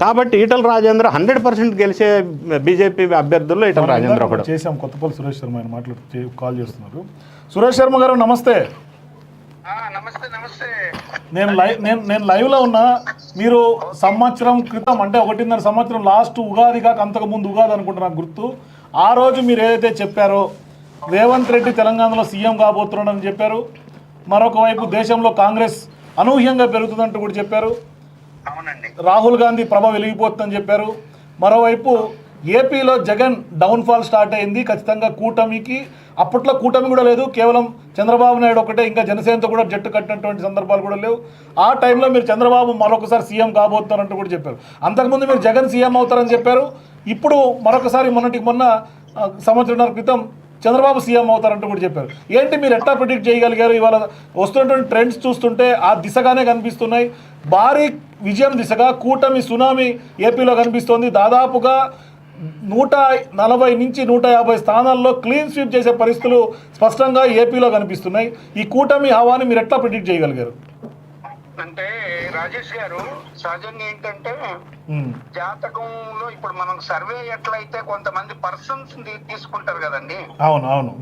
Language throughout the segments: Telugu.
కాబట్టి ఈటల రాజేంద్ర హండ్రెడ్ పర్సెంట్ గెలిచే బీజేపీ అభ్యర్థుల్లో ఈటల రాజేంద్ర ఒకడు. చేసాం కొత్తపల్లి సురేష్ శర్మ ఆయన మాట్లాడు కాల్ చేస్తున్నారు. సురేష్ శర్మ గారు నమస్తే. ఆ, నమస్తే నమస్తే. నేను లైవ్ నేను నేను లైవ్లో ఉన్నా. మీరు సంవత్సరం క్రితం అంటే ఒకటిన్నర సంవత్సరం లాస్ట్ ఉగాది కాక అంతకు ముందు ఉగాది అనుకుంటా నాకు గుర్తు. ఆ రోజు మీరు ఏదైతే చెప్పారో రేవంత్ రెడ్డి తెలంగాణలో సీఎం కాబోతున్నాడని చెప్పారు. మరొక వైపు దేశంలో కాంగ్రెస్ అనూహ్యంగా పెరుగుతుందంటూ కూడా చెప్పారు. రాహుల్ గాంధీ ప్రభ వెలిగిపోతుందని చెప్పారు. మరోవైపు ఏపీలో జగన్ డౌన్ఫాల్ స్టార్ట్ అయింది. ఖచ్చితంగా కూటమికి అప్పట్లో కూటమి కూడా లేదు. కేవలం చంద్రబాబు నాయుడు ఒకటే ఇంకా జనసేనతో కూడా జట్టు కట్టినటువంటి సందర్భాలు కూడా లేవు. ఆ టైంలో మీరు చంద్రబాబు మరొకసారి సీఎం కాబోతున్నారంటూ కూడా చెప్పారు. అంతకుముందు మీరు జగన్ సీఎం అవుతారని చెప్పారు. ఇప్పుడు మరొకసారి మొన్నటికి మొన్న ఆ, సంవత్సరంన్నర క్రితం చంద్రబాబు సీఎం అవుతారంటూ కూడా చెప్పారు. ఏంటి మీరు ఎట్లా ప్రిడిక్ట్ చేయగలిగారు? ఇవాళ వస్తున్నటువంటి ట్రెండ్స్ చూస్తుంటే ఆ దిశగానే కనిపిస్తున్నాయి. భారీ విజయం దిశగా కూటమి సునామీ ఏపీలో కనిపిస్తోంది. దాదాపుగా నూట నలభై నుంచి నూట యాభై స్థానాల్లో క్లీన్ స్వీప్ చేసే పరిస్థితులు స్పష్టంగా ఏపీలో కనిపిస్తున్నాయి. ఈ కూటమి హవాని మీరు ఎట్లా ప్రిడిక్ట్ చేయగలిగారు? అంటే రాజేష్ గారు సహజంగా ఏంటంటే జాతకంలో ఇప్పుడు మనం సర్వే ఎట్లయితే కొంతమంది పర్సన్స్ తీసుకుంటారు కదండి? అవును అవును.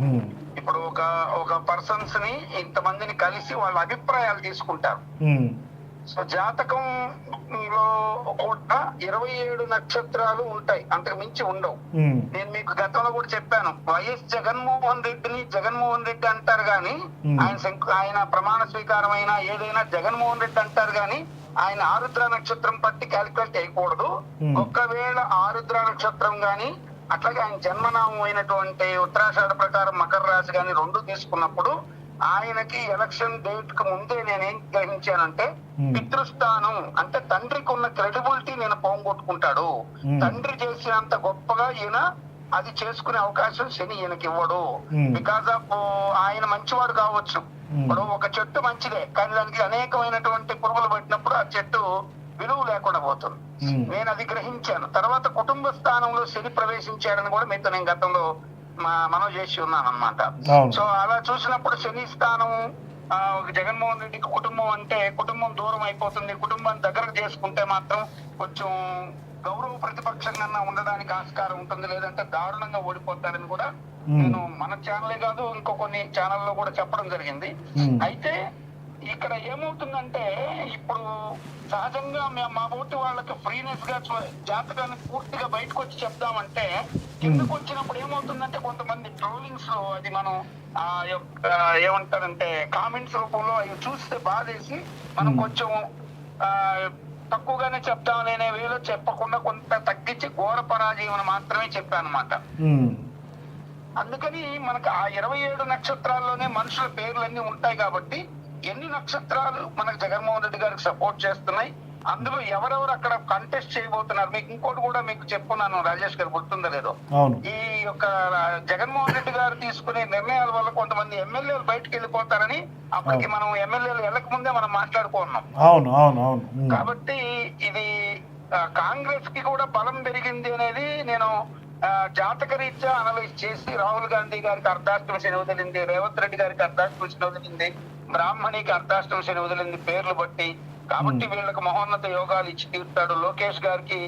ఇప్పుడు ఒక ఒక పర్సన్స్ని ఇంతమందిని కలిసి వాళ్ళ అభిప్రాయాలు తీసుకుంటారు. సో జాతకంలో కూడా ఇరవై ఏడు నక్షత్రాలు ఉంటాయి. అంతకు మించి ఉండవు. నేను మీకు గతంలో కూడా చెప్పాను. వైఎస్ జగన్మోహన్ రెడ్డిని జగన్మోహన్ రెడ్డి అంటారు గాని. ఆయన ఆయన ప్రమాణ స్వీకారం అయినా ఏదైనా జగన్మోహన్ రెడ్డి అంటారు గాని ఆయన ఆరుద్ర నక్షత్రం పట్టి క్యాలిక్యులేట్ చేయకూడదు. Hmm. ఒకవేళ ఆరుద్ర నక్షత్రం గాని అట్లాగే ఆయన జన్మనామం అయినటువంటి ఉత్తరాషాఢ ప్రకారం మకర రాశి గాని రెండు తీసుకున్నప్పుడు ఆయనకి ఎలక్షన్ డేట్కు ముందే నేనేం గ్రహించానంటే. పితృస్థానం అంటే తండ్రికి ఉన్న క్రెడిబిలిటీ నేను పోగొట్టుకుంటాడు. తండ్రి చేసినంత గొప్పగా ఈయన అది చేసుకునే అవకాశం శని ఈయనకి ఇవ్వడు. బికాస్ ఆఫ్ ఆయన మంచివాడు కావచ్చు. ఇప్పుడు ఒక చెట్టు మంచిదే కానీ దానికి అనేకమైనటువంటి పురుగులు పట్టినప్పుడు ఆ చెట్టు విలువ లేకుండా పోతుంది. నేను అది గ్రహించాను తర్వాత కుటుంబ స్థానంలో శని ప్రవేశించాడని కూడా మీతో నేను గతంలో మా- మనవి చేసి ఉన్నాను అనమాట. సో అలా చూసినప్పుడు శని స్థానం జగన్మోహన్ రెడ్డికి కుటుంబం అంటే కుటుంబం దూరం అయిపోతుంది కుటుంబాన్ని దగ్గరకు చేసుకుంటే మాత్రం కొంచెం గౌరవ ప్రతిపక్షంగా ఉండడానికి ఆస్కారం ఉంటుంది లేదంటే దారుణంగా ఓడిపోతారని కూడా. నేను మన ఛానలే కాదు ఇంకో కొన్ని ఛానల్లో కూడా చెప్పడం జరిగింది. అయితే ఇక్కడ ఏమవుతుందంటే ఇప్పుడు సహజంగా మేము మా బోటి వాళ్ళకి ఫ్రీనెస్గా జాతకాన్ని పూర్తిగా బయటకు వచ్చి చెప్దామంటే కిందకు వచ్చినప్పుడు ఏమవుతుందంటే కొంతమంది ట్రోలింగ్స్లో అది మనం ఆ యొక్క ఏమంటారంటే కామెంట్స్ రూపంలో అవి చూస్తే బాధేసి మనం కొంచెం ఆ తక్కువగానే చెప్తాం అనే వేలో చెప్పకుండా కొంత తగ్గించి ఘోర పరాజయం మాత్రమే చెప్పాను అనమాట ఉమ్, అందుకని మనకు ఆ ఇరవై ఏడు నక్షత్రాల్లోనే మనుషుల పేర్లన్నీ ఉంటాయి కాబట్టి ఎన్ని నక్షత్రాలు మనకు జగన్మోహన్ రెడ్డి గారికి సపోర్ట్ చేస్తున్నాయి? అందులో ఎవరెవరు అక్కడ కంటెస్ట్ చేయబోతున్నారు? మీకు ఇంకోటి కూడా మీకు చెప్పున్నాను రాజేష్ గారు గుర్తుందో లేదో? ఈ యొక్క జగన్మోహన్ రెడ్డి గారు తీసుకునే నిర్ణయాల వల్ల కొంతమంది ఎమ్మెల్యేలు బయటకు వెళ్ళిపోతారని అప్పటికి మనం ఎమ్మెల్యేలు వెళ్ళక ముందే మనం మాట్లాడుకున్నాం అవును అవును అవును. ఉమ్, కాబట్టి ఇది కాంగ్రెస్కి కూడా బలం పెరిగింది అనేది నేను జాతక రీత్యా అనలైజ్ చేసి రాహుల్ గాంధీ గారికి అర్ధాష్టమ శని వదిలింది రేవంత్ రెడ్డి గారికి అర్ధాష్టమ శని వదిలింది బ్రాహ్మణికి అర్ధాష్టమ శని వదిలింది పేర్లు బట్టి. కాబట్టి వీళ్ళకి మహోన్నత యోగాలు ఇచ్చి తీరుతాడు. లోకేష్ గారికి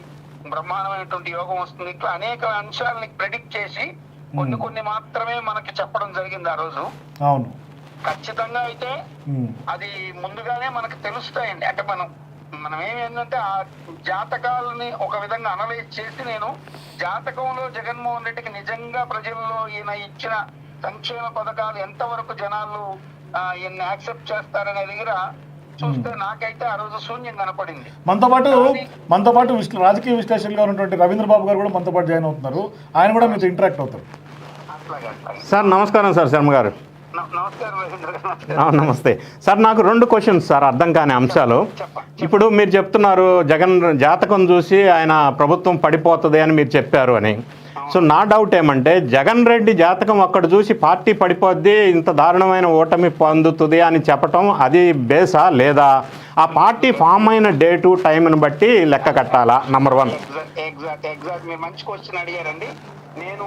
బ్రహ్మాండమైనటువంటి యోగం వస్తుంది. ఇట్లా అనేక అంశాలని ప్రెడిక్ట్ చేసి కొన్ని కొన్ని మాత్రమే మనకి చెప్పడం జరిగింది ఆ రోజు. అవును. ఖచ్చితంగా అయితే అది ముందుగానే మనకు తెలుస్తాయండి. అంటే మనం మనం ఏమేంటంటే ఆ జాతకాలని ఒక విధంగా అనలైజ్ చేసి నేను జాతకంలో జగన్మోహన్ రెడ్డికి నిజంగా ప్రజల్లో ఈయన ఇచ్చిన సంక్షేమ పథకాలు ఎంతవరకు జనాలు ఈయన్ని యాక్సెప్ట్ చేస్తారనే దగ్గర చూస్తే నాకైతే ఆ రోజు శూన్యం కనపడింది. మనతో పాటు మనతో పాటు రాజకీయ విశ్లేషకులుగా ఉన్నటువంటి రవీంద్ర బాబు గారు కూడా మనతో పాటు జాయిన్ అవుతున్నారు. ఆయన కూడా మీతో ఇంటరాక్ట్ అవుతారు. సార్ నమస్కారం సార్ శర్మ గారు. నమస్తే. సార్ నాకు రెండు క్వశ్చన్స్ సార్ అర్థం కాని అంశాలు. ఇప్పుడు మీరు చెప్తున్నారు జగన్ జాతకం చూసి ఆయన ప్రభుత్వం పడిపోతుంది అని మీరు చెప్పారు అని. సో నా డౌట్ ఏమంటే జగన్ రెడ్డి జాతకం అక్కడ చూసి పార్టీ పడిపోద్ది ఇంత దారుణమైన ఓటమి పొందుతుంది అని చెప్పటం అది బేసా లేదా? ఆ పార్టీ ఫామ్ అయిన డేటు టైంని బట్టి లెక్క కట్టాలా? Number one exact exact exact. మీరు మంచి క్వశ్చన్ అడిగారండి. నేను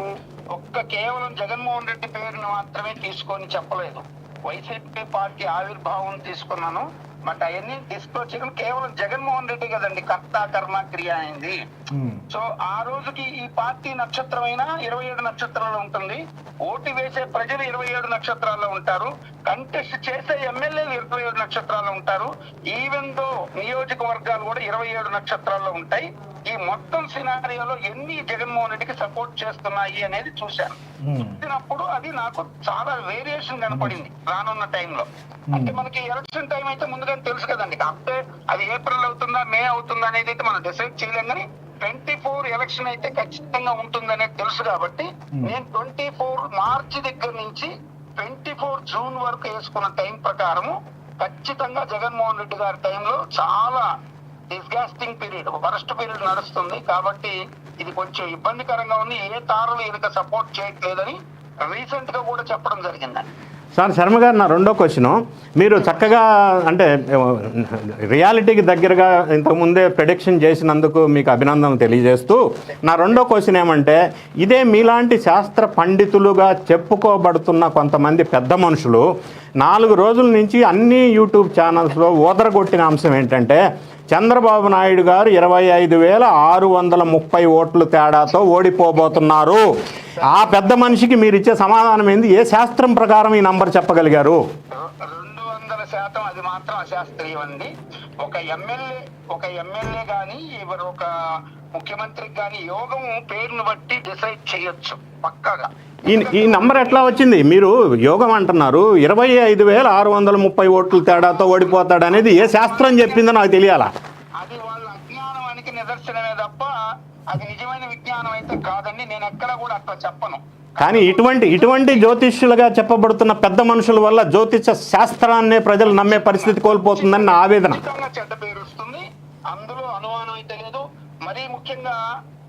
ఒక్క కేవలం జగన్మోహన్ రెడ్డి పేరును మాత్రమే తీసుకొని చెప్పలేదు. వైసీపీ పార్టీ ఆవిర్భావం తీసుకున్నాను. బట్ అవన్నీ డిస్క్లోజ్ చేయడం కేవలం జగన్మోహన్ రెడ్డి కదండి కర్త కర్మ క్రియ అయింది. సో ఆ రోజుకి ఈ పార్టీ నక్షత్రమైన ఇరవై ఏడు నక్షత్రాల్లో ఉంటుంది. ఓటు వేసే ప్రజలు ఇరవై ఏడు నక్షత్రాల్లో ఉంటారు. కంటెస్ట్ చేసే ఎమ్మెల్యేలు ఇరవై ఏడు నక్షత్రాల్లో ఉంటారు. ఈవెన్ దో నియోజకవర్గాలు కూడా ఇరవై ఏడు నక్షత్రాల్లో ఉంటాయి. మొత్తం సినారియోలో ఎన్ని జగన్మోహన్ రెడ్డికి సపోర్ట్ చేస్తున్నాయి అనేది చూశాను. చూసినప్పుడు అది నాకు చాలా వేరియేషన్ కనపడింది రానున్న టైంలో అంటే మనకి ఎలక్షన్ టైం అయితే ముందుగానే తెలుసు కదండి. అంటే అది ఏప్రిల్ అవుతుందా మే అవుతుందా అనేది అయితే మనం డిసైడ్ చేయలేం కానీ ట్వంటీ ఫోర్ ఎలక్షన్ అయితే ఖచ్చితంగా ఉంటుందనేది తెలుసు కాబట్టి నేను ట్వంటీ ఫోర్ మార్చి దగ్గర నుంచి ట్వంటీ ఫోర్ జూన్ వరకు వేసుకున్న టైం ప్రకారము ఖచ్చితంగా జగన్మోహన్ రెడ్డి గారి టైంలో చాలా డిస్గాస్టింగ్ పీరియడ్ వరస్ట్ పీరియడ్ నడుస్తుంది కాబట్టి ఇది కొంచెం ఇబ్బందికరంగా ఉంది. ఏ తారలు ఈయనక సపోర్ట్ చేయట్లేదని రీసెంట్గా కూడా చెప్పడం జరిగిందండి సార్ శర్మ గారు నా రెండో క్వశ్చన్ మీరు చక్కగా అంటే రియాలిటీకి దగ్గరగా ఇంతకుముందే ప్రొడిక్షన్ చేసినందుకు మీకు అభినందనలు తెలియజేస్తూ నా రెండో క్వశ్చన్ ఏమంటే ఇదే మీలాంటి శాస్త్ర పండితులుగా చెప్పుకోబడుతున్న కొంతమంది పెద్ద మనుషులు నాలుగు రోజుల నుంచి అన్ని యూట్యూబ్ ఛానల్స్లో ఓదరగొట్టిన అంశం ఏంటంటే చంద్రబాబు నాయుడు గారు ఇరవై ఐదు వేల ఆరు వందల ముప్పై ఓట్లు తేడాతో ఓడిపోబోతున్నారు. ఆ పెద్ద మనిషికి మీరు ఇచ్చే సమాధానం ఏంది? ఏ శాస్త్రం ప్రకారం ఈ నంబర్ చెప్పగలిగారు? శాతం అది మాత్రం అశాస్త్రీయం అండి ఒక ఎమ్మెల్యే ఒక ఎమ్మెల్యే గాని ఎవరు ఒక ముఖ్యమంత్రికి గాని యోగం పేరును బట్టి డిసైడ్ చేయొచ్చు పక్కాగా. ఈ ఈ నంబర్ ఎట్లా వచ్చింది? మీరు యోగం అంటున్నారు. ఇరవై ఐదు వేల ఆరు వందల ముప్పై ఓట్లు తేడాతో ఓడిపోతాడు అనేది ఏ శాస్త్రం చెప్పిందో నాకు తెలియాలా? అది వాళ్ళ అజ్ఞానానికి నిదర్శనమే తప్ప అది నిజమైన విజ్ఞానం అయితే కాదండి నేను ఎక్కడ కూడా అట్లా చెప్పను. కానీ ఇటువంటి ఇటువంటి జ్యోతిష్యులుగా చెప్పబడుతున్న పెద్ద మనుషుల వల్ల జ్యోతిష శాస్త్రాన్నే ప్రజలు నమ్మే పరిస్థితి కోల్పోతుందని నా ఆవేదన. చెడ్డ పేరు వస్తుంది. అందులో అనుమానం అయితే లేదు. మరీ ముఖ్యంగా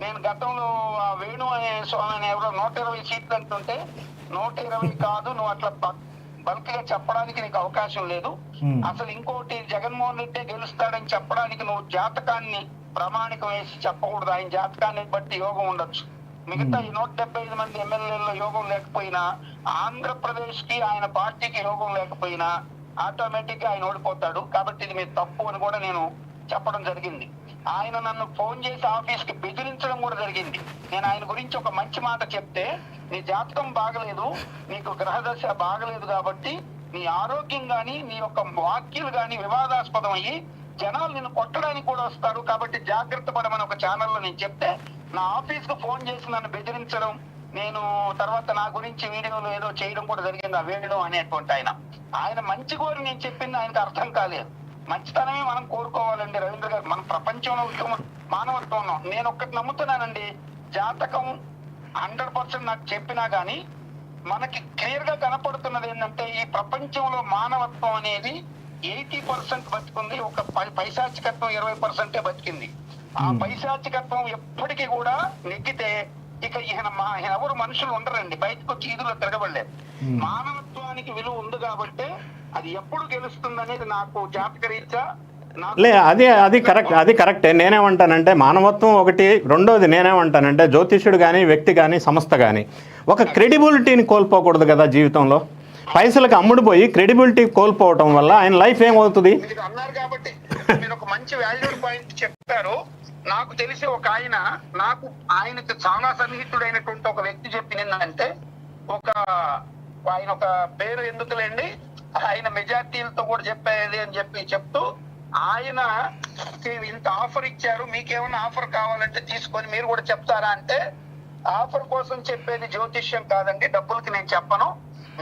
నేను గతంలో ఆ వేణు అనే స్వామి ఎవరో నూట ఇరవై సీట్లు అంటుంటే నూట ఇరవై కాదు నువ్వు అట్లా బల్క్గా చెప్పడానికి నీకు అవకాశం లేదు. అసలు ఇంకోటి జగన్మోహన్ రెడ్డి గెలుస్తాడని చెప్పడానికి నువ్వు జాతకాన్ని ప్రమాణికం వేసి చెప్పకూడదు. ఆయన జాతకాన్ని బట్టి యోగం ఉండొచ్చు. మిగతా ఈ నూట డెబ్బై ఐదు మంది ఎమ్మెల్యేల్లో యోగం లేకపోయినా ఆంధ్రప్రదేశ్కి ఆయన పార్టీకి యోగం లేకపోయినా ఆటోమేటిక్గా ఆయన ఓడిపోతాడు. కాబట్టి ఇది మీరు తప్పు అని కూడా నేను చెప్పడం జరిగింది. ఆయన నన్ను ఫోన్ చేసి ఆఫీస్కి బెదిరించడం కూడా జరిగింది. నేను ఆయన గురించి ఒక మంచి మాట చెప్తే నీ జాతకం బాగలేదు నీకు గ్రహదశ బాగలేదు కాబట్టి నీ ఆరోగ్యం గాని నీ యొక్క వాక్యాలు గాని వివాదాస్పదం అయ్యి జనాలు నిన్ను కొట్టడానికి కూడా వస్తారు. కాబట్టి జాగ్రత్త పడమని ఒక ఛానల్లో నేను చెప్తే నా ఆఫీస్కు ఫోన్ చేసి నన్ను బెదిరించడం నేను తర్వాత నా గురించి వీడియోలు ఏదో చేయడం కూడా జరిగింది. ఆ వేయడం అనేటువంటి ఆయన. ఆయన మంచి కోరి నేను చెప్పింది ఆయనకు అర్థం కాలేదు. మంచితనమే మనం కోరుకోవాలండి రవీంద్ర గారు. మన ప్రపంచంలో ఉత్తమ మానవత్వం నేను ఒక్కటి నమ్ముతున్నానండి. జాతకం హండ్రెడ్ పర్సెంట్ నాకు చెప్పినా కానీ మనకి క్లియర్గా కనపడుతున్నది ఏంటంటే ఈ ప్రపంచంలో మానవత్వం అనేది ఎయిటీ పర్సెంట్ బతికుంది ఒక పైశాచికత్వం ఇరవై పర్సెంటే బతికింది. ఆ పైశాచికత్వం ఎప్పటికీ కూడా నెగ్గితే ఇక ఈయన మా ఈయన ఎవరు మనుషులు ఉండరండి బయటకు వచ్చి ఈదులో తిరగబడలేదు. మానవత్వానికి విలువ ఉంది కాబట్టి అది ఎప్పుడు గెలుస్తుంది అనేది నాకు జాతక రీత్యా లే అది అది కరెక్ట్ అది కరెక్టే. నేనేమంటానంటే మానవత్వం ఒకటి రెండోది నేనేమంటానంటే జ్యోతిష్యుడు కానీ వ్యక్తి కానీ సంస్థ కానీ ఒక క్రెడిబిలిటీని కోల్పోకూడదు కదా జీవితంలో. పైసలకు అమ్ముడుపోయి క్రెడిబిలిటీ కోల్పోవటం వల్ల ఆయన లైఫ్ ఏమవుతుంది? మీరు అన్నారు కాబట్టి మీరు ఒక మంచి వాల్యూడ్ పాయింట్ చెప్పారు. నాకు తెలిసి ఒక ఆయన నాకు ఆయనకు చాలా సన్నిహితుడైనటువంటి ఒక వ్యక్తి చెప్పిందంటే ఒక ఆయన ఒక పేరు ఎందుకులేండి? ఆయన మెజార్టీలతో కూడా చెప్పేది అని చెప్పి చెప్తూ ఆయన ఇంత ఆఫర్ ఇచ్చారు. మీకేమైనా ఆఫర్ కావాలంటే తీసుకొని మీరు కూడా చెప్తారా అంటే ఆఫర్ కోసం చెప్పేది జ్యోతిష్యం కాదండి డబ్బులకి నేను చెప్పను.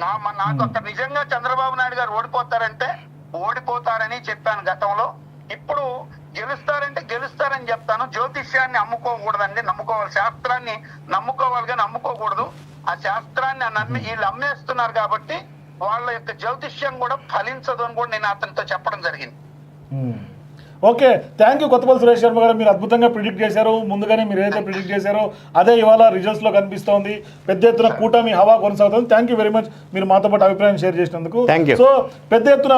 నా నాకు ఒక నిజంగా చంద్రబాబు నాయుడు గారు ఓడిపోతారంటే ఓడిపోతారని చెప్పాను గతంలో. ఇప్పుడు గెలుస్తారంటే గెలుస్తారని చెప్తాను. జ్యోతిష్యాన్ని అమ్ముకోకూడదండి నమ్ముకోవాలి. శాస్త్రాన్ని నమ్ముకోవాలి కానీ అమ్ముకోకూడదు ఆ శాస్త్రాన్ని నమ్మి వీళ్ళు అమ్మేస్తున్నారు కాబట్టి వాళ్ళ యొక్క జ్యోతిష్యం కూడా ఫలించదు అని కూడా నేను అతనితో చెప్పడం జరిగింది. Okay thank you Kothapalli Suresh Sharma garu. మీరు అద్భుతంగా ప్రిడిక్ట్ చేశారు. ముందుగానే మీరు ఏదైతే ప్రిడిక్ట్ చేశారో అదే ఇవాళ రిజల్ట్స్లో కనిపిస్తోంది. పెద్ద ఎత్తున కూటమి హవా కొనసాగుతుంది. థ్యాంక్ యూ వెరీ మచ్ మీరు మాతో పాటు అభిప్రాయం షేర్ చేసినందుకు. సో పెద్ద ఎత్తున